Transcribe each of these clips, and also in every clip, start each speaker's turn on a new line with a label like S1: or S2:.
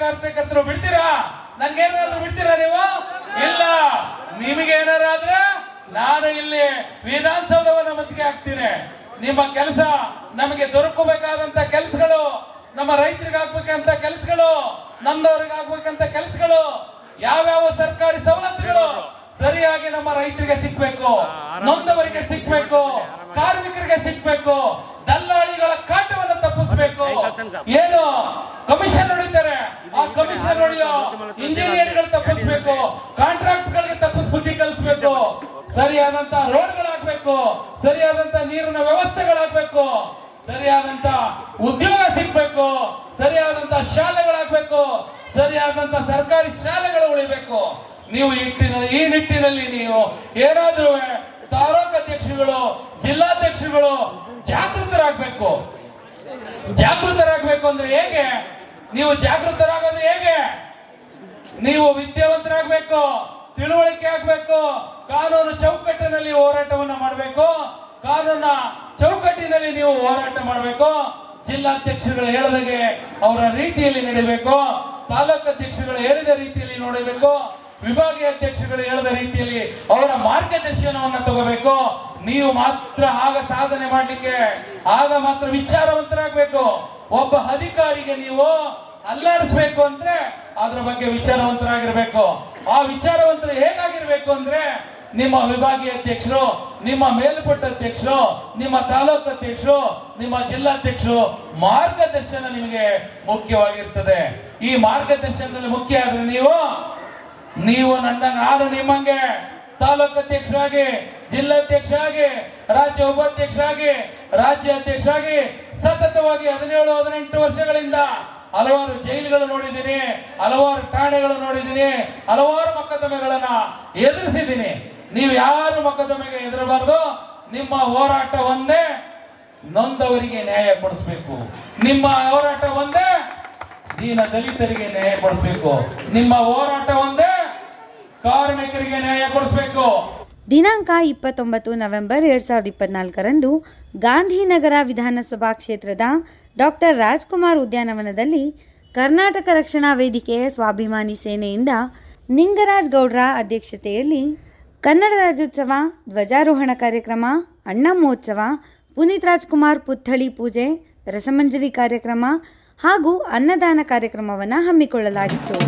S1: ಕಾರ್ಯಕರ್ತರು ಬಿಡ್ತೀರಾ? ನನ್ಗೇನಾದ್ರು ಬಿಡ್ತೀರಾ ನೀವು? ಇಲ್ಲ. ನಿಮಗೆ ಏನಾರ ಆದ್ರೆ ನಾನು ಇಲ್ಲಿ ವಿಧಾನಸೌಧವನ್ನ ಮತ್ತಿಗೆ ಹಾಕ್ತೀನಿ. ನಿಮ್ಮ ಕೆಲಸ ನಮಗೆ ದೊರಕಬೇಕಾದಂತ ಕೆಲಸಗಳು ನಮ್ಮ ರೈತರಿಗೆ ಆಗ್ಬೇಕಂತ ಕೆಲಸಗಳು ನಮ್ಮದವ್ರಿಗೆ ಆಗ್ಬೇಕಂತ ಕೆಲಸಗಳು ಯಾವ್ಯಾವ ಸರ್ಕಾರಿ ಸವಲತ್ತುಗಳು ಸರಿಯಾಗಿ ನಮ್ಮ ರೈತರಿಗೆ ಸಿಕ್ಬೇಕು ನೊಂದವರಿಗೆ ಸಿಕ್ಬೇಕು ಕಾರ್ಮಿಕರಿಗೆ ಸಿಕ್ಬೇಕು ದಲ್ಲಾಳಿಗಳ ಕಾಟವನ್ನು ತಪ್ಪಿಸ್ಬೇಕು. ಏನು? ಕಮಿಷನ್ ಕಮಿಷನ್ ಹೊಡೆಯೋ ಇಂಜಿನಿಯರ್ಗಳು ತಪ್ಪಿಸ್ಬೇಕು ಕಾಂಟ್ರಾಕ್ಟ್ ಗಳಿಗೆ ತಪ್ಪಿಸ್ ಬುದ್ಧಿ ಕಲಿಸ್ಬೇಕು, ಸರಿಯಾದಂತ ರೋಡ್ಗಳಾಗ್ಬೇಕು, ಸರಿಯಾದಂತ ನೀರಿನ ವ್ಯವಸ್ಥೆಗಳಾಗ್ಬೇಕು, ಸರಿಯಾದಂತ ಉದ್ಯೋಗ ಸಿಗ್ಬೇಕು, ಸರಿಯಾದಂತ ಶಾಲೆಗಳಾಗ್ಬೇಕು, ಸರಿಯಾದಂತ ಸರ್ಕಾರಿ ಶಾಲೆಗಳು ಉಳಿಬೇಕು. ನೀವು ಈ ಈ ನಿಟ್ಟಿನಲ್ಲಿ ನೀವು ಏನಾದ್ರೂ ತಾಲೂಕು ಅಧ್ಯಕ್ಷರುಗಳು ಜಿಲ್ಲಾಧ್ಯಕ್ಷರುಗಳು ಜಾಗೃತರಾಗಬೇಕು. ಜಾಗೃತರಾಗಬೇಕು ಅಂದ್ರೆ ಹೇಗೆ? ನೀವು ಜಾಗೃತರಾಗೋದು ಹೇಗೆ? ನೀವು ವಿದ್ಯಾವಂತರಾಗಬೇಕು, ತಿಳುವಳಿಕೆ ಆಗ್ಬೇಕು, ಕಾನೂನು ಚೌಕಟ್ಟಿನಲ್ಲಿ ಹೋರಾಟವನ್ನ ಮಾಡಬೇಕು, ಕಾನೂನ ಚೌಕಟ್ಟಿನಲ್ಲಿ ನೀವು ಹೋರಾಟ ಮಾಡಬೇಕು, ಜಿಲ್ಲಾಧ್ಯಕ್ಷರುಗಳು ಹೇಳಿದಾಗೆ ಅವರ ರೀತಿಯಲ್ಲಿ ನಡಿಬೇಕು, ತಾಲೂಕು ಅಧ್ಯಕ್ಷರುಗಳು ಹೇಳಿದ ರೀತಿಯಲ್ಲಿ ನೋಡಬೇಕು, ವಿಭಾಗೀಯ ಅಧ್ಯಕ್ಷರುಗಳು ಹೇಳಿದ ರೀತಿಯಲ್ಲಿ ಅವರ ಮಾರ್ಗದರ್ಶನವನ್ನ ತಗೋಬೇಕು. ನೀವು ಮಾತ್ರ ಆಗ ಸಾಧನೆ ಮಾಡಲಿಕ್ಕೆ, ಆಗ ಮಾತ್ರ ವಿಚಾರವಂತರಾಗಬೇಕು. ಒಬ್ಬ ಅಧಿಕಾರಿಗೆ ನೀವು ಅಲ್ಲಾಡಿಸ್ಬೇಕು ಅಂದ್ರೆ ಅದ್ರ ಬಗ್ಗೆ ವಿಚಾರವಂತರಾಗಿರ್ಬೇಕು. ಆ ವಿಚಾರವಂತರು ಹೇಗಾಗಿರ್ಬೇಕು ಅಂದ್ರೆ ನಿಮ್ಮ ವಿಭಾಗೀಯ ಅಧ್ಯಕ್ಷರು, ನಿಮ್ಮ ಮೇಲ್ಪಟ್ಟ ಅಧ್ಯಕ್ಷರು, ನಿಮ್ಮ ತಾಲೂಕು ಅಧ್ಯಕ್ಷರು, ನಿಮ್ಮ ಜಿಲ್ಲಾಧ್ಯಕ್ಷರು ಮಾರ್ಗದರ್ಶನ ನಿಮಗೆ ಮುಖ್ಯವಾಗಿರ್ತದೆ. ಈ ಮಾರ್ಗದರ್ಶನದಲ್ಲಿ ಮುಖ್ಯ ಆದ್ರೆ ನೀವು ನೀವು ನನ್ನ ನಾನು ನಿಮ್ಮಂಗೆ. ತಾಲೂಕು ಅಧ್ಯಕ್ಷರಾಗಿ ಜಿಲ್ಲಾಧ್ಯಕ್ಷರಾಗಿ ರಾಜ್ಯ ಉಪಾಧ್ಯಕ್ಷರಾಗಿ ರಾಜ್ಯ ಅಧ್ಯಕ್ಷರಾಗಿ ಸತತವಾಗಿ ಹದಿನೇಳು, ಹದಿನೆಂಟು ವರ್ಷಗಳಿಂದ ಹಲವಾರು ಜೈಲುಗಳು ನೋಡಿದ್ದೀನಿ, ಹಲವಾರು ಠಾಣೆಗಳು ನೋಡಿದ್ದೀನಿ, ಹಲವಾರು ಮೊಕದ್ದಮೆಗಳನ್ನ ಎದುರಿಸಿದ್ದೀನಿ. ನೀವು ಯಾರು ಮೊಕದ್ದಮೆಗೆ ಎದುರಬಾರ್ದು, ನಿಮ್ಮ ಹೋರಾಟ ಒಂದೇ ನೊಂದವರಿಗೆ ನ್ಯಾಯ ಕೊಡಿಸ್ಬೇಕು. ನಿಮ್ಮ ಹೋರಾಟ ಒಂದೇ ದೀನ ದಲಿತರಿಗೆ ನ್ಯಾಯ ಕೊಡಿಸ್ಬೇಕು. ನಿಮ್ಮ ಹೋರಾಟ ಒಂದೇ ಕಾರ್ಮಿಕರಿಗೆ ನ್ಯಾಯ ಕೊಡಿಸಬೇಕು.
S2: ದಿನಾಂಕ ಇಪ್ಪತ್ತೊಂಬತ್ತು ನವೆಂಬರ್ ಎರಡ್ ಸಾವಿರದ ಇಪ್ಪತ್ನಾಲ್ಕರಂದು ಗಾಂಧಿನಗರ ವಿಧಾನಸಭಾ ಕ್ಷೇತ್ರದ ಡಾಕ್ಟರ್ ರಾಜ್ಕುಮಾರ್ ಉದ್ಯಾನವನದಲ್ಲಿ ಕರ್ನಾಟಕ ರಕ್ಷಣಾ ವೇದಿಕೆಯ ಸ್ವಾಭಿಮಾನಿ ಸೇನೆಯಿಂದ ನಿಂಗರಾಜ್ ಗೌಡ್ರ ಅಧ್ಯಕ್ಷತೆಯಲ್ಲಿ ಕನ್ನಡ ರಾಜ್ಯೋತ್ಸವ, ಧ್ವಜಾರೋಹಣ ಕಾರ್ಯಕ್ರಮ ಅಣ್ಣ ಮಹೋತ್ಸವ, ಪುನೀತ್ ರಾಜ್ಕುಮಾರ್ ಪುತ್ಥಳಿ ಪೂಜೆ, ರಸಮಂಜರಿ ಕಾರ್ಯಕ್ರಮ ಹಾಗೂ ಅನ್ನದಾನ ಕಾರ್ಯಕ್ರಮವನ್ನು ಹಮ್ಮಿಕೊಳ್ಳಲಾಗಿತ್ತು.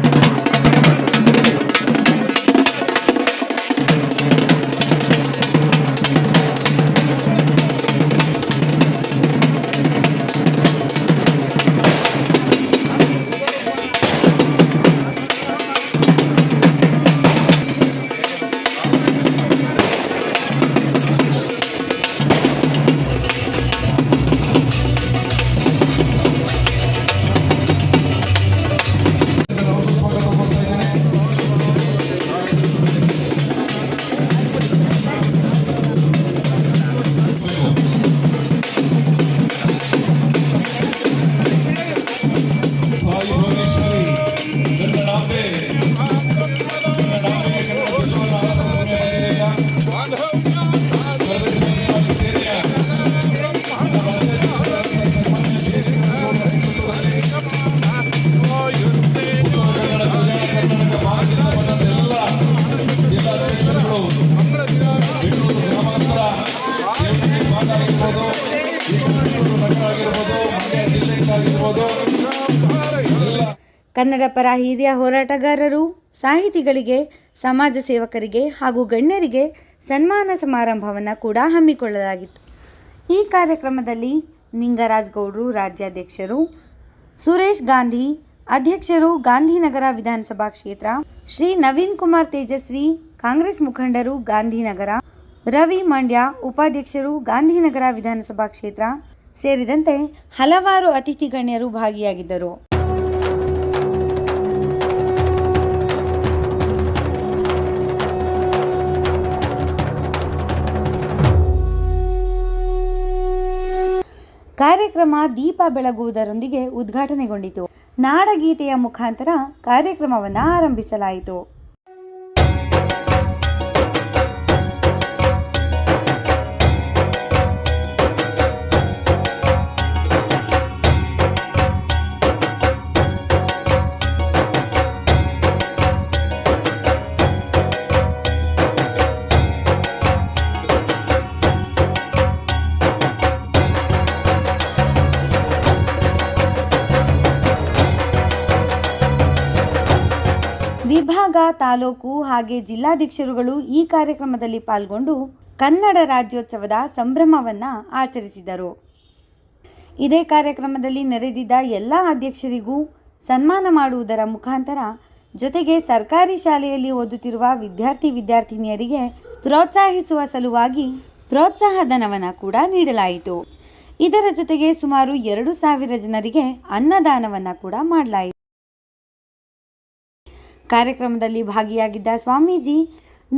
S3: ಕನ್ನಡ
S2: ಪರ ಹಿರಿಯ ಹೋರಾಟಗಾರರು, ಸಾಹಿತಿಗಳಿಗೆ, ಸಮಾಜ ಸೇವಕರಿಗೆ ಹಾಗೂ ಗಣ್ಯರಿಗೆ ಸನ್ಮಾನ ಸಮಾರಂಭವನ್ನು ಕೂಡ ಹಮ್ಮಿಕೊಳ್ಳಲಾಗಿತ್ತು. ಈ ಕಾರ್ಯಕ್ರಮದಲ್ಲಿ ನಿಂಗರಾಜ್ ಗೌಡ್ರು ರಾಜ್ಯಾಧ್ಯಕ್ಷರು, ಸುರೇಶ್ ಗಾಂಧಿ ಅಧ್ಯಕ್ಷರು ಗಾಂಧಿನಗರ ವಿಧಾನಸಭಾ ಕ್ಷೇತ್ರ, ಶ್ರೀ ನವೀನ್ ಕುಮಾರ್ ತೇಜಸ್ವಿ ಕಾಂಗ್ರೆಸ್ ಮುಖಂಡರು ಗಾಂಧಿನಗರ, ರವಿ ಮಂಡ್ಯ ಉಪಾಧ್ಯಕ್ಷರು ಗಾಂಧಿನಗರ ವಿಧಾನಸಭಾ ಕ್ಷೇತ್ರ ಸೇರಿದಂತೆ ಹಲವಾರು ಅತಿಥಿ ಗಣ್ಯರು ಭಾಗಿಯಾಗಿದ್ದರು. ಕಾರ್ಯಕ್ರಮ ದೀಪ ಬೆಳಗುವುದರೊಂದಿಗೆ ಉದ್ಘಾಟನೆಗೊಂಡಿತು. ನಾಡಗೀತೆಯ ಮುಖಾಂತರ ಕಾರ್ಯಕ್ರಮವನ್ನು ಆರಂಭಿಸಲಾಯಿತು. ವಿಭಾಗ ತಾಲೂಕು ಹಾಗೆ ಜಿಲ್ಲಾಧ್ಯಕ್ಷರುಗಳು ಈ ಕಾರ್ಯಕ್ರಮದಲ್ಲಿ ಪಾಲ್ಗೊಂಡು ಕನ್ನಡ ರಾಜ್ಯೋತ್ಸವದ ಸಂಭ್ರಮವನ್ನು ಆಚರಿಸಿದರು. ಇದೇ ಕಾರ್ಯಕ್ರಮದಲ್ಲಿ ನೆರೆದಿದ್ದ ಎಲ್ಲ ಅಧ್ಯಕ್ಷರಿಗೂ ಸನ್ಮಾನ ಮಾಡುವುದರ ಮುಖಾಂತರ ಜೊತೆಗೆ ಸರ್ಕಾರಿ ಶಾಲೆಯಲ್ಲಿ ಓದುತ್ತಿರುವ ವಿದ್ಯಾರ್ಥಿ ವಿದ್ಯಾರ್ಥಿನಿಯರಿಗೆ ಪ್ರೋತ್ಸಾಹಿಸುವ ಸಲುವಾಗಿ ಪ್ರೋತ್ಸಾಹ ಧನವನ್ನು ಕೂಡ ನೀಡಲಾಯಿತು. ಇದರ ಜೊತೆಗೆ ಸುಮಾರು ಎರಡು ಸಾವಿರ ಜನರಿಗೆ ಅನ್ನದಾನವನ್ನು ಕೂಡ ಮಾಡಲಾಯಿತು. ಕಾರ್ಯಕ್ರಮದಲ್ಲಿ ಭಾಗಿಯಾಗಿದ್ದ ಸ್ವಾಮೀಜಿ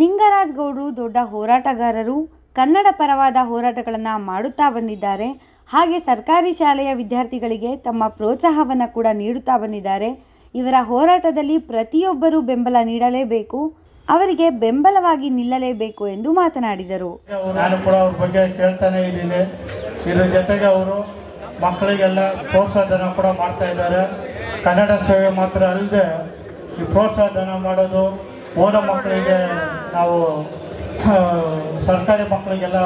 S2: ನಿಂಗರಾಜ್ ಗೌಡರು ದೊಡ್ಡ ಹೋರಾಟಗಾರರು, ಕನ್ನಡ ಪರವಾದ ಹೋರಾಟಗಳನ್ನು ಮಾಡುತ್ತಾ ಬಂದಿದ್ದಾರೆ. ಹಾಗೆ ಸರ್ಕಾರಿ ಶಾಲೆಯ ವಿದ್ಯಾರ್ಥಿಗಳಿಗೆ ತಮ್ಮ ಪ್ರೋತ್ಸಾಹವನ್ನು ಕೂಡ ನೀಡುತ್ತಾ ಬಂದಿದ್ದಾರೆ. ಇವರ ಹೋರಾಟದಲ್ಲಿ ಪ್ರತಿಯೊಬ್ಬರೂ ಬೆಂಬಲ ನೀಡಲೇಬೇಕು, ಅವರಿಗೆ ಬೆಂಬಲವಾಗಿ ನಿಲ್ಲಲೇಬೇಕು ಎಂದು ಮಾತನಾಡಿದರು.
S4: ನಾನು ಕೂಡ ಅವ್ರ ಬಗ್ಗೆ ಕೇಳ್ತಾನೆ ಇದ್ದೀನಿ. ಇದ್ರ ಜೊತೆಗೆ ಅವರು ಮಕ್ಕಳಿಗೆಲ್ಲ ಪ್ರೋತ್ಸಾಹ ಕೂಡ ಮಾಡ್ತಾ ಇದ್ದಾರೆ. ಕನ್ನಡ ಸೇವೆ ಮಾತ್ರ ಅಲ್ಲದೆ ಈ ಪ್ರೋತ್ಸಾಹಧನ ಮಾಡೋದು ಓದೋ ಮಕ್ಕಳಿಗೆ ನಾವು ಸರ್ಕಾರಿ ಮಕ್ಕಳಿಗೆಲ್ಲ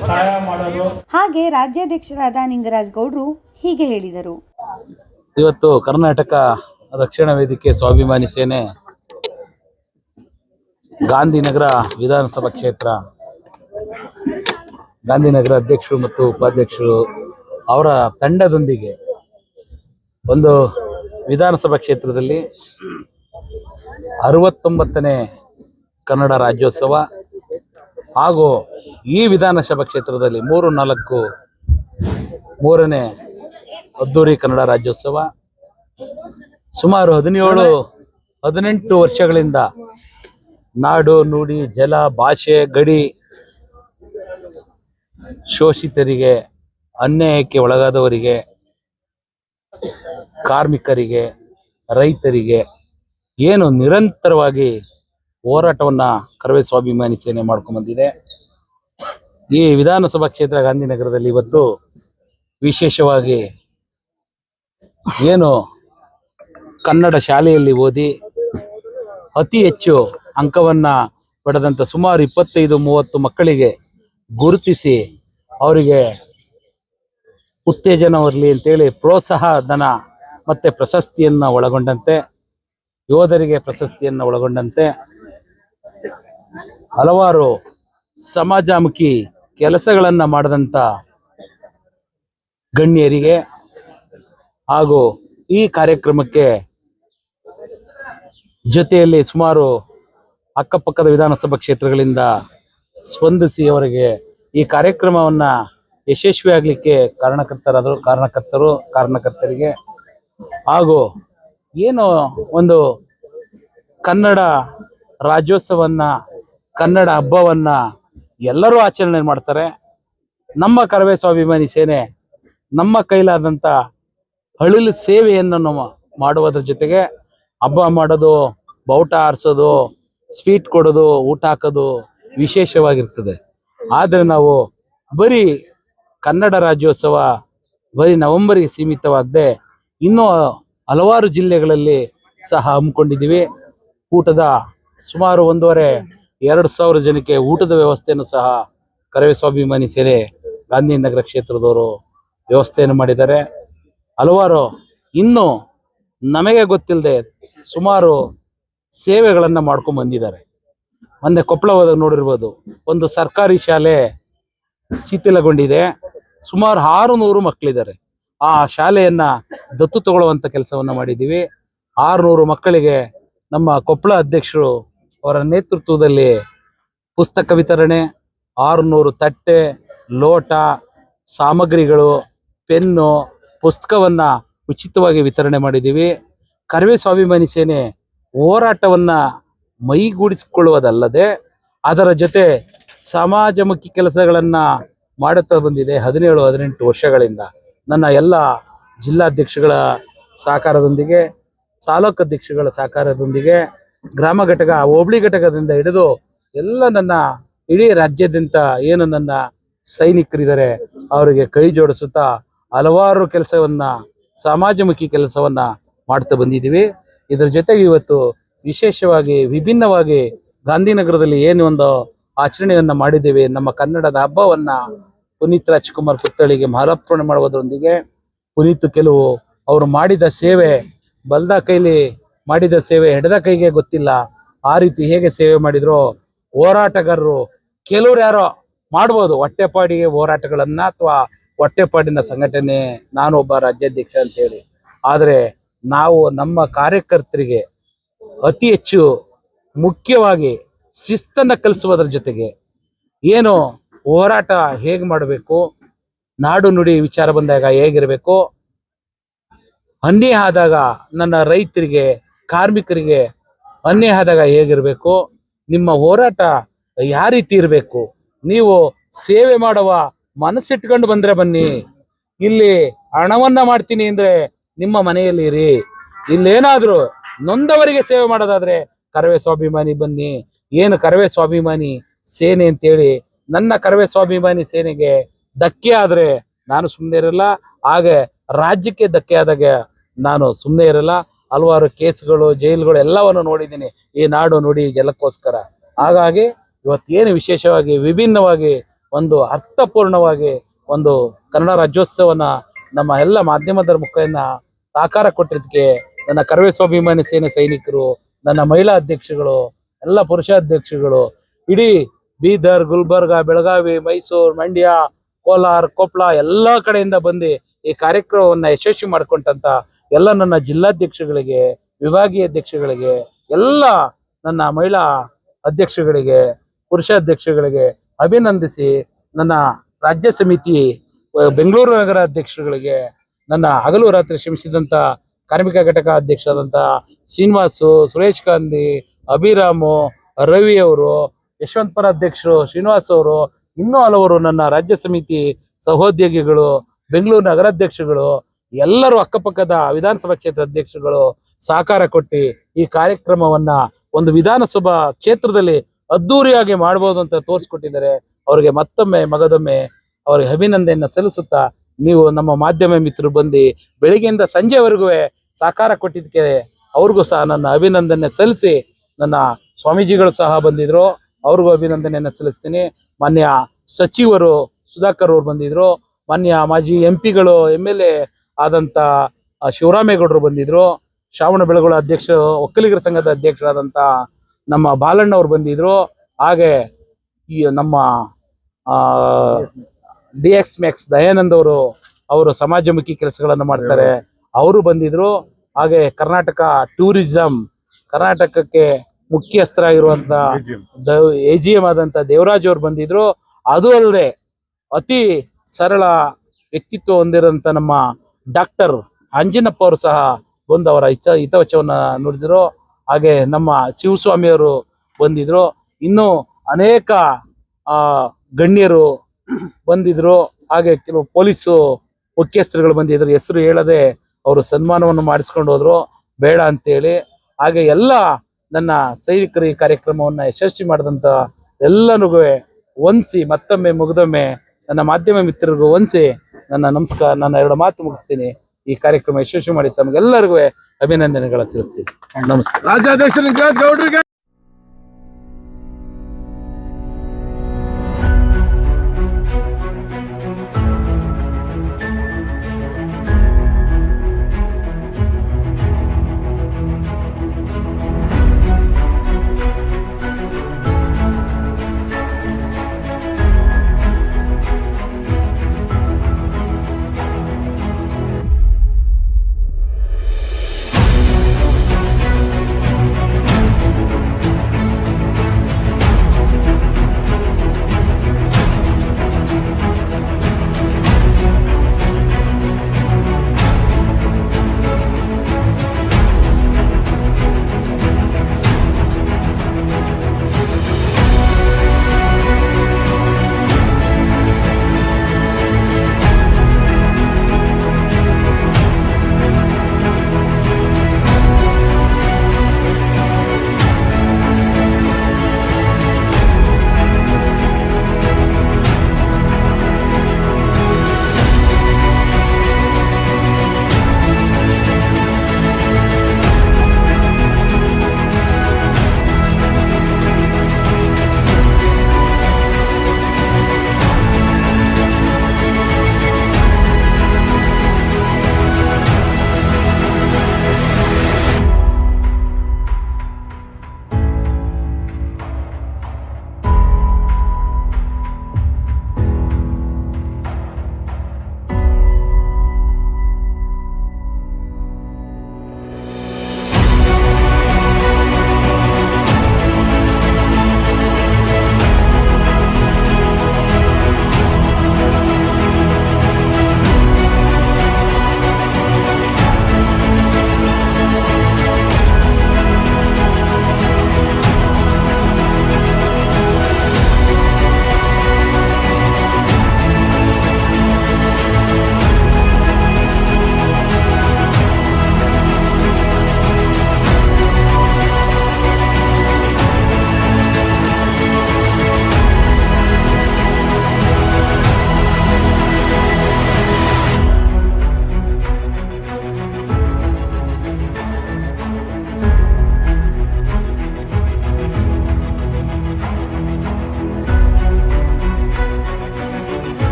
S4: ಸಹಾಯ ಮಾಡೋದು.
S2: ಹಾಗೆ ರಾಜ್ಯಾಧ್ಯಕ್ಷರಾದ ನಿಂಗರಾಜ್ ಗೌಡ್ರು ಹೀಗೆ ಹೇಳಿದರು.
S1: ಇವತ್ತು ಕರ್ನಾಟಕ ರಕ್ಷಣಾ ವೇದಿಕೆ ಸ್ವಾಭಿಮಾನಿ ಸೇನೆ ಗಾಂಧಿನಗರ ವಿಧಾನಸಭಾ ಕ್ಷೇತ್ರ ಗಾಂಧಿನಗರ ಅಧ್ಯಕ್ಷರು ಮತ್ತು ಉಪಾಧ್ಯಕ್ಷರು ಅವರ ತಂಡದೊಂದಿಗೆ ಒಂದು ವಿಧಾನಸಭಾ ಕ್ಷೇತ್ರದಲ್ಲಿ ಅರವತ್ತೊಂಬತ್ತನೇ ಕನ್ನಡ ರಾಜ್ಯೋತ್ಸವ ಹಾಗೂ ಈ ವಿಧಾನಸಭಾ ಕ್ಷೇತ್ರದಲ್ಲಿ ಮೂರು, ನಾಲ್ಕು, ಮೂರನೇ ಅದ್ದೂರಿ ಕನ್ನಡ ರಾಜ್ಯೋತ್ಸವ. ಸುಮಾರು ಹದಿನೇಳು, ಹದಿನೆಂಟು ವರ್ಷಗಳಿಂದ ನಾಡು ನುಡಿ, ಜಲ, ಭಾಷೆ, ಗಡಿ ಶೋಷಿತರಿಗೆ, ಅನ್ಯಾಯಕ್ಕೆ ಒಳಗಾದವರಿಗೆ, ಕಾರ್ಮಿಕರಿಗೆ, ರೈತರಿಗೆ ಏನು ನಿರಂತರವಾಗಿ ಹೋರಾಟವನ್ನು ಕರವೇ ಸ್ವಾಭಿಮಾನಿ ಸೇನೆ ಮಾಡ್ಕೊಂಡ್ಬಂದಿದೆ ಈ ವಿಧಾನಸಭಾ ಕ್ಷೇತ್ರ ಗಾಂಧಿನಗರದಲ್ಲಿ ಇವತ್ತು ವಿಶೇಷವಾಗಿ ಏನು ಕನ್ನಡ ಶಾಲೆಯಲ್ಲಿ ಓದಿ ಅತಿ ಹೆಚ್ಚು ಅಂಕವನ್ನು ಪಡೆದಂಥ ಸುಮಾರು ಇಪ್ಪತ್ತೈದು, ಮೂವತ್ತು ಮಕ್ಕಳಿಗೆ ಗುರುತಿಸಿ ಅವರಿಗೆ ಉತ್ತೇಜನ ಬರಲಿ ಅಂತೇಳಿ ಪ್ರೋತ್ಸಾಹ, ಧನ ಮತ್ತು ಪ್ರಶಸ್ತಿಯನ್ನು ಒಳಗೊಂಡಂತೆ ಯೋಧರಿಗೆ ಪ್ರಶಸ್ತಿಯನ್ನು ಒಳಗೊಂಡಂತೆ ಹಲವಾರು ಸಮಾಜಮುಖಿ ಕೆಲಸಗಳನ್ನು ಮಾಡಿದಂಥ ಗಣ್ಯರಿಗೆ ಹಾಗೂ ಈ ಕಾರ್ಯಕ್ರಮಕ್ಕೆ ಜೊತೆಯಲ್ಲಿ ಸುಮಾರು ಅಕ್ಕಪಕ್ಕದ ವಿಧಾನಸಭಾ ಕ್ಷೇತ್ರಗಳಿಂದ ಸ್ಪಂದಿಸಿ ಅವರಿಗೆ ಈ ಕಾರ್ಯಕ್ರಮವನ್ನು ಯಶಸ್ವಿಯಾಗಲಿಕ್ಕೆ ಕಾರಣಕರ್ತರಾದರು ಕಾರಣಕರ್ತರು, ಕಾರಣಕರ್ತರಿಗೆ ಹಾಗೂ ಏನು ಒಂದು ಕನ್ನಡ ರಾಜ್ಯೋತ್ಸವನ್ನ, ಕನ್ನಡ ಹಬ್ಬವನ್ನು ಎಲ್ಲರೂ ಆಚರಣೆ ಮಾಡ್ತಾರೆ. ನಮ್ಮ ಕರವೇ ಸ್ವಾಭಿಮಾನಿ ಸೇನೆ, ನಮ್ಮ ಕೈಲಾದಂಥ ಅಳಿಲು ಸೇವೆಯನ್ನು ಮಾಡುವುದ್ರ ಜೊತೆಗೆ ಹಬ್ಬ ಮಾಡೋದು ಬಾವುಟ ಆರಿಸೋದು, ಸ್ವೀಟ್ ಕೊಡೋದು, ಊಟ ಹಾಕೋದು ವಿಶೇಷವಾಗಿರ್ತದೆ. ಆದರೆ ನಾವು ಬರೀ ಕನ್ನಡ ರಾಜ್ಯೋತ್ಸವ ಬರೀ ನವೆಂಬರಿಗೆ ಸೀಮಿತವಾಗದೆ ಇನ್ನೂ ಹಲವಾರು ಜಿಲ್ಲೆಗಳಲ್ಲಿ ಸಹ ಹಮ್ಮಿಕೊಂಡಿದ್ದೀವಿ. ಊಟದ ಸುಮಾರು ಒಂದೂವರೆ, ಎರಡು ಸಾವಿರ ಜನಕ್ಕೆ ಊಟದ ವ್ಯವಸ್ಥೆಯನ್ನು ಸಹ ಕರವೇ ಸ್ವಾಭಿಮಾನಿ ಸೇನೆ ಗಾಂಧಿನಗರ ಕ್ಷೇತ್ರದವರು ವ್ಯವಸ್ಥೆಯನ್ನು ಮಾಡಿದ್ದಾರೆ. ಹಲವಾರು, ಇನ್ನೂ ನಮಗೆ ಗೊತ್ತಿಲ್ಲದೆ ಸುಮಾರು ಸೇವೆಗಳನ್ನು ಮಾಡ್ಕೊಂಡು ಬಂದಿದ್ದಾರೆ. ಮೊನ್ನೆ ಕೊಪ್ಪಳ ಹೋದಾಗ ನೋಡಿರ್ಬೋದು, ಒಂದು ಸರ್ಕಾರಿ ಶಾಲೆ ಶಿಥಿಲಗೊಂಡಿದೆ. ಸುಮಾರು ಆರುನೂರು ಮಕ್ಕಳಿದ್ದಾರೆ. ಆ ಶಾಲೆಯನ್ನ ದತ್ತು ತಗೊಳ್ಳುವಂತ ಕೆಲಸವನ್ನ ಮಾಡಿದ್ದೀವಿ. ಆರುನೂರು ಮಕ್ಕಳಿಗೆ ನಮ್ಮ ಕೊಪ್ಪಳ ಅಧ್ಯಕ್ಷರು ಅವರ ನೇತೃತ್ವದಲ್ಲಿ ಪುಸ್ತಕ ವಿತರಣೆ, ಆರುನೂರು ತಟ್ಟೆ, ಲೋಟ, ಸಾಮಗ್ರಿಗಳು, ಪೆನ್ನು, ಪುಸ್ತಕವನ್ನ ಉಚಿತವಾಗಿ ವಿತರಣೆ ಮಾಡಿದ್ದೀವಿ. ಕರವೇ ಸ್ವಾಭಿಮಾನಿ ಸೇನೆ ಹೋರಾಟವನ್ನ ಮೈಗೂಡಿಸಿಕೊಳ್ಳುವುದಲ್ಲದೆ ಅದರ ಜೊತೆ ಸಮಾಜಮುಖಿ ಕೆಲಸಗಳನ್ನು ಮಾಡುತ್ತಾ ಬಂದಿದೆ ಹದಿನೇಳು, ಹದಿನೆಂಟು ವರ್ಷಗಳಿಂದ. ನನ್ನ ಎಲ್ಲ ಜಿಲ್ಲಾಧ್ಯಕ್ಷಗಳ ಸಹಕಾರದೊಂದಿಗೆ, ತಾಲೂಕು ಅಧ್ಯಕ್ಷಗಳ ಸಹಕಾರದೊಂದಿಗೆ, ಗ್ರಾಮ ಘಟಕ, ಹೋಬಳಿ ಘಟಕದಿಂದ ಹಿಡಿದು ಎಲ್ಲ ನನ್ನ ಇಡೀ ರಾಜ್ಯಾದ್ಯಂತ ಏನು ನನ್ನ ಸೈನಿಕರಿದ್ದಾರೆ, ಅವರಿಗೆ ಕೈ ಜೋಡಿಸುತ್ತಾ ಹಲವಾರು ಕೆಲಸವನ್ನ, ಸಮಾಜಮುಖಿ ಕೆಲಸವನ್ನ ಮಾಡ್ತಾ ಬಂದಿದ್ದೀವಿ. ಇದರ ಜೊತೆಗೆ ಇವತ್ತು ವಿಶೇಷವಾಗಿ, ವಿಭಿನ್ನವಾಗಿ ಗಾಂಧಿನಗರದಲ್ಲಿ ಏನು ಒಂದು ಆಚರಣೆಯನ್ನ ಮಾಡಿದ್ದೇವೆ, ನಮ್ಮ ಕನ್ನಡದ ಹಬ್ಬವನ್ನ ಪುನೀತ್ ರಾಜ್ಕುಮಾರ್ ಪುತ್ಥಳಿಗೆ ಮಾಲಾರ್ಪಣೆ ಮಾಡುವುದರೊಂದಿಗೆ ಪುನೀತ್ ಕೆಲವು ಅವರು ಮಾಡಿದ ಸೇವೆ ಬಲ್ದ ಕೈಲಿ ಮಾಡಿದ ಸೇವೆ ಹೆಡದ ಕೈಗೆ ಗೊತ್ತಿಲ್ಲ. ಆ ರೀತಿ ಹೇಗೆ ಸೇವೆ ಮಾಡಿದ್ರು ಹೋರಾಟಗಾರರು ಕೆಲವ್ರು ಯಾರೋ ಮಾಡ್ಬೋದು. ಹೊಟ್ಟೆಪಾಡಿಗೆ ಹೋರಾಟಗಳನ್ನ ಅಥವಾ ಹೊಟ್ಟೆಪಾಡಿನ ಸಂಘಟನೆ ನಾನು ಒಬ್ಬ ರಾಜ್ಯಾಧ್ಯಕ್ಷ ಅಂತೇಳಿ. ಆದರೆ ನಾವು ನಮ್ಮ ಕಾರ್ಯಕರ್ತರಿಗೆ ಅತಿ ಹೆಚ್ಚು ಮುಖ್ಯವಾಗಿ ಶಿಸ್ತನ್ನ ಕಲಿಸುವುದರ ಜೊತೆಗೆ ಏನು ಹೋರಾಟ ಹೇಗೆ ಮಾಡಬೇಕು? ನಾಡು ನುಡಿ ವಿಚಾರ ಬಂದಾಗ ಹೇಗಿರಬೇಕು? ಅನ್ಯ ಆದಾಗ ನನ್ನ ರೈತರಿಗೆ, ಕಾರ್ಮಿಕರಿಗೆ ಅನ್ಯ ಆದಾಗ ಹೇಗಿರಬೇಕು? ನಿಮ್ಮ ಹೋರಾಟ ಯಾವ ರೀತಿ ಇರಬೇಕು? ನೀವು ಸೇವೆ ಮಾಡುವ ಮನಸ್ಸಿಟ್ಕೊಂಡು ಬಂದ್ರೆ ಬನ್ನಿ. ಇಲ್ಲಿ ಹಣವನ್ನ ಮಾಡ್ತೀನಿ ಅಂದ್ರೆ ನಿಮ್ಮ ಮನೆಯಲ್ಲಿ ಇರಿ. ಇಲ್ಲೇನಾದರೂ ನೊಂದವರಿಗೆ ಸೇವೆ ಮಾಡೋದಾದ್ರೆ ಕರವೇ ಸ್ವಾಭಿಮಾನಿ ಬನ್ನಿ. ಏನು ಕರವೇ ಸ್ವಾಭಿಮಾನಿ ಸೇನೆ ಅಂತೇಳಿ ನನ್ನ ಕರವೇ ಸ್ವಾಭಿಮಾನಿ ಸೇನೆಗೆ ಧಕ್ಕೆ ಆದ್ರೆ ನಾನು ಸುಮ್ಮನೆ ಇರಲ್ಲ. ಹಾಗೆ ರಾಜ್ಯಕ್ಕೆ ಧಕ್ಕೆ ಆದಾಗ ನಾನು ಸುಮ್ಮನೆ ಇರಲ್ಲ. ಹಲವಾರು ಕೇಸ್ಗಳು, ಜೈಲುಗಳು ಎಲ್ಲವನ್ನು ನೋಡಿದ್ದೀನಿ. ಈ ನಾಡು ನೋಡಿ ಗೆಲ್ಲಕ್ಕೋಸ್ಕರ. ಹಾಗಾಗಿ ಇವತ್ತೇನು ವಿಶೇಷವಾಗಿ, ವಿಭಿನ್ನವಾಗಿ, ಒಂದು ಅರ್ಥಪೂರ್ಣವಾಗಿ ಒಂದು ಕನ್ನಡ ರಾಜ್ಯೋತ್ಸವನ ನಮ್ಮ ಎಲ್ಲ ಮಾಧ್ಯಮದ ಮುಖೇನ ಸಾಕಾರ ಕೊಟ್ಟಿದ್ದಕ್ಕೆ ನನ್ನ ಕರವೇ ಸ್ವಾಭಿಮಾನಿ ಸೇನೆ ಸೈನಿಕರು, ನನ್ನ ಮಹಿಳಾ ಅಧ್ಯಕ್ಷಗಳು, ಎಲ್ಲ ಪುರುಷ ಅಧ್ಯಕ್ಷಗಳು ಇಡೀ ಬೀದರ್, ಗುಲ್ಬರ್ಗ, ಬೆಳಗಾವಿ, ಮೈಸೂರು, ಮಂಡ್ಯ, ಕೋಲಾರ ಕೊಪ್ಪಳ ಎಲ್ಲ ಕಡೆಯಿಂದ ಬಂದು ಈ ಕಾರ್ಯಕ್ರಮವನ್ನ ಯಶಸ್ವಿ ಮಾಡ್ಕೊಂಡಂತ ಎಲ್ಲ ನನ್ನ ಜಿಲ್ಲಾಧ್ಯಕ್ಷಗಳಿಗೆ, ವಿಭಾಗೀಯ ಅಧ್ಯಕ್ಷಗಳಿಗೆ, ಎಲ್ಲ ನನ್ನ ಮಹಿಳಾ ಅಧ್ಯಕ್ಷಗಳಿಗೆ, ಪುರುಷ ಅಧ್ಯಕ್ಷಗಳಿಗೆ ಅಭಿನಂದಿಸಿ ನನ್ನ ರಾಜ್ಯ ಸಮಿತಿ ಬೆಂಗಳೂರು ನಗರ ಅಧ್ಯಕ್ಷಗಳಿಗೆ ನನ್ನ ಹಗಲು ರಾತ್ರಿ ಶ್ರಮಿಸಿದಂಥ ಕಾರ್ಮಿಕ ಘಟಕ ಅಧ್ಯಕ್ಷರಾದಂಥ ಶ್ರೀನಿವಾಸು, ಸುರೇಶ್ ಗಾಂಧಿ ಅಭಿರಾಮು, ರವಿ ಅವರು ಯಶವಂತಪುರ ಅಧ್ಯಕ್ಷರು, ಶ್ರೀನಿವಾಸ್ ಅವರು, ಇನ್ನೂ ಹಲವರು ನನ್ನ ರಾಜ್ಯ ಸಮಿತಿ ಸಹೋದ್ಯೋಗಿಗಳು, ಬೆಂಗಳೂರು ನಗರಾಧ್ಯಕ್ಷಗಳು ಎಲ್ಲರೂ ಅಕ್ಕಪಕ್ಕದ ವಿಧಾನಸಭಾ ಕ್ಷೇತ್ರ ಅಧ್ಯಕ್ಷಗಳು ಸಹಕಾರ ಕೊಟ್ಟು ಈ ಕಾರ್ಯಕ್ರಮವನ್ನ ಒಂದು ವಿಧಾನಸಭಾ ಕ್ಷೇತ್ರದಲ್ಲಿ ಅದ್ದೂರಿಯಾಗಿ ಮಾಡ್ಬೋದು ಅಂತ ತೋರಿಸ್ಕೊಟ್ಟಿದ್ದಾರೆ. ಅವರಿಗೆ ಮತ್ತೊಮ್ಮೆ ಮಗದೊಮ್ಮೆ ಅವರಿಗೆ ಅಭಿನಂದನೆಯನ್ನ ಸಲ್ಲಿಸುತ್ತಾ ನೀವು ನಮ್ಮ ಮಾಧ್ಯಮ ಮಿತ್ರರು ಬಂದು ಬೆಳಿಗ್ಗೆಯಿಂದ ಸಂಜೆವರೆಗೂ ಸಹಕಾರ ಕೊಟ್ಟಿದ್ದಕ್ಕೆ ಅವ್ರಿಗೂ ಸಹ ನನ್ನ ಅಭಿನಂದನೆ ಸಲ್ಲಿಸಿ ನನ್ನ ಸ್ವಾಮೀಜಿಗಳು ಸಹ ಬಂದಿದ್ರು. ಅವ್ರಿಗೂ ಅಭಿನಂದನೆಯನ್ನು ಸಲ್ಲಿಸ್ತೀನಿ. ಮಾನ್ಯ ಸಚಿವರು ಸುಧಾಕರ್ ಅವರು ಬಂದಿದ್ರು. ಮಾನ್ಯ ಮಾಜಿ ಎಂ ಪಿಗಳು ಎಂ ಎಲ್ ಎ ಆದಂಥ ಶಿವರಾಮೇಗೌಡರು ಬಂದಿದ್ರು. ಶ್ರಾವಣ ಬೆಳಗೊಳ ಅಧ್ಯಕ್ಷ, ಒಕ್ಕಲಿಗರ ಸಂಘದ ಅಧ್ಯಕ್ಷರಾದಂಥ ನಮ್ಮ ಬಾಲಣ್ಣ ಅವರು ಬಂದಿದ್ರು. ಹಾಗೆ ಈ ನಮ್ಮ ಡಿ ಎಕ್ಸ್ ಮ್ಯಾಕ್ಸ್ ದಯಾನಂದ್ ಅವರು ಅವರು ಸಮಾಜಮುಖಿ ಕೆಲಸಗಳನ್ನು ಮಾಡ್ತಾರೆ. ಅವರು ಬಂದಿದ್ರು. ಹಾಗೆ ಕರ್ನಾಟಕ ಟೂರಿಸಂ, ಕರ್ನಾಟಕಕ್ಕೆ ಮುಖ್ಯಸ್ಥರಾಗಿರುವಂತ ಎ ಜಿ ಎಂ ಆದಂತ ದೇವರಾಜ್ ಅವ್ರು ಬಂದಿದ್ರು. ಅದು ಅಲ್ಲದೆ ಅತಿ ಸರಳ ವ್ಯಕ್ತಿತ್ವ ಹೊಂದಿರೋಂಥ ನಮ್ಮ ಡಾಕ್ಟರ್ ಅಂಜನಪ್ಪ ಅವರು ಸಹ ಬಂದು ಅವರ ಇಚ್ಛ ಹಿತವಚವನ್ನ ನುಡಿದ್ರು. ಹಾಗೆ ನಮ್ಮ ಶಿವಸ್ವಾಮಿ ಅವರು ಬಂದಿದ್ರು. ಇನ್ನು ಅನೇಕ ಆ, ಗಣ್ಯರು ಬಂದಿದ್ರು. ಹಾಗೆ ಕೆಲವು ಪೊಲೀಸು ಮುಖ್ಯಸ್ಥರುಗಳು ಬಂದಿದ್ರು. ಹೆಸರು ಹೇಳದೆ ಅವರು ಸನ್ಮಾನವನ್ನು ಮಾಡಿಸ್ಕೊಂಡು ಹೋದ್ರು. ಬೇಡ ಅಂತೇಳಿ. ಹಾಗೆ ಎಲ್ಲ ನನ್ನ ಸೈನಿಕರು ಈ ಕಾರ್ಯಕ್ರಮವನ್ನು ಯಶಸ್ವಿ ಮಾಡಿದಂಥ ಎಲ್ಲರಿಗೂ ಒಂದಿಸಿ, ಮತ್ತೊಮ್ಮೆ ಮುಗಿದೊಮ್ಮೆ ನನ್ನ ಮಾಧ್ಯಮ ಮಿತ್ರರಿಗೂ ಒಂದಿಸಿ ನನ್ನ ನಮಸ್ಕಾರ, ನನ್ನ ಎರಡು ಮಾತು ಮುಗಿಸ್ತೀನಿ. ಈ ಕಾರ್ಯಕ್ರಮ ಯಶಸ್ವಿ ಮಾಡಿ ತಮಗೆಲ್ಲರಿಗೂ ಅಭಿನಂದನೆಗಳ ತಿಳಿಸ್ತೀನಿ. ನಮಸ್ಕಾರ
S3: ರಾಜ್ಯಾಧ್ಯಕ್ಷರಿಗೆ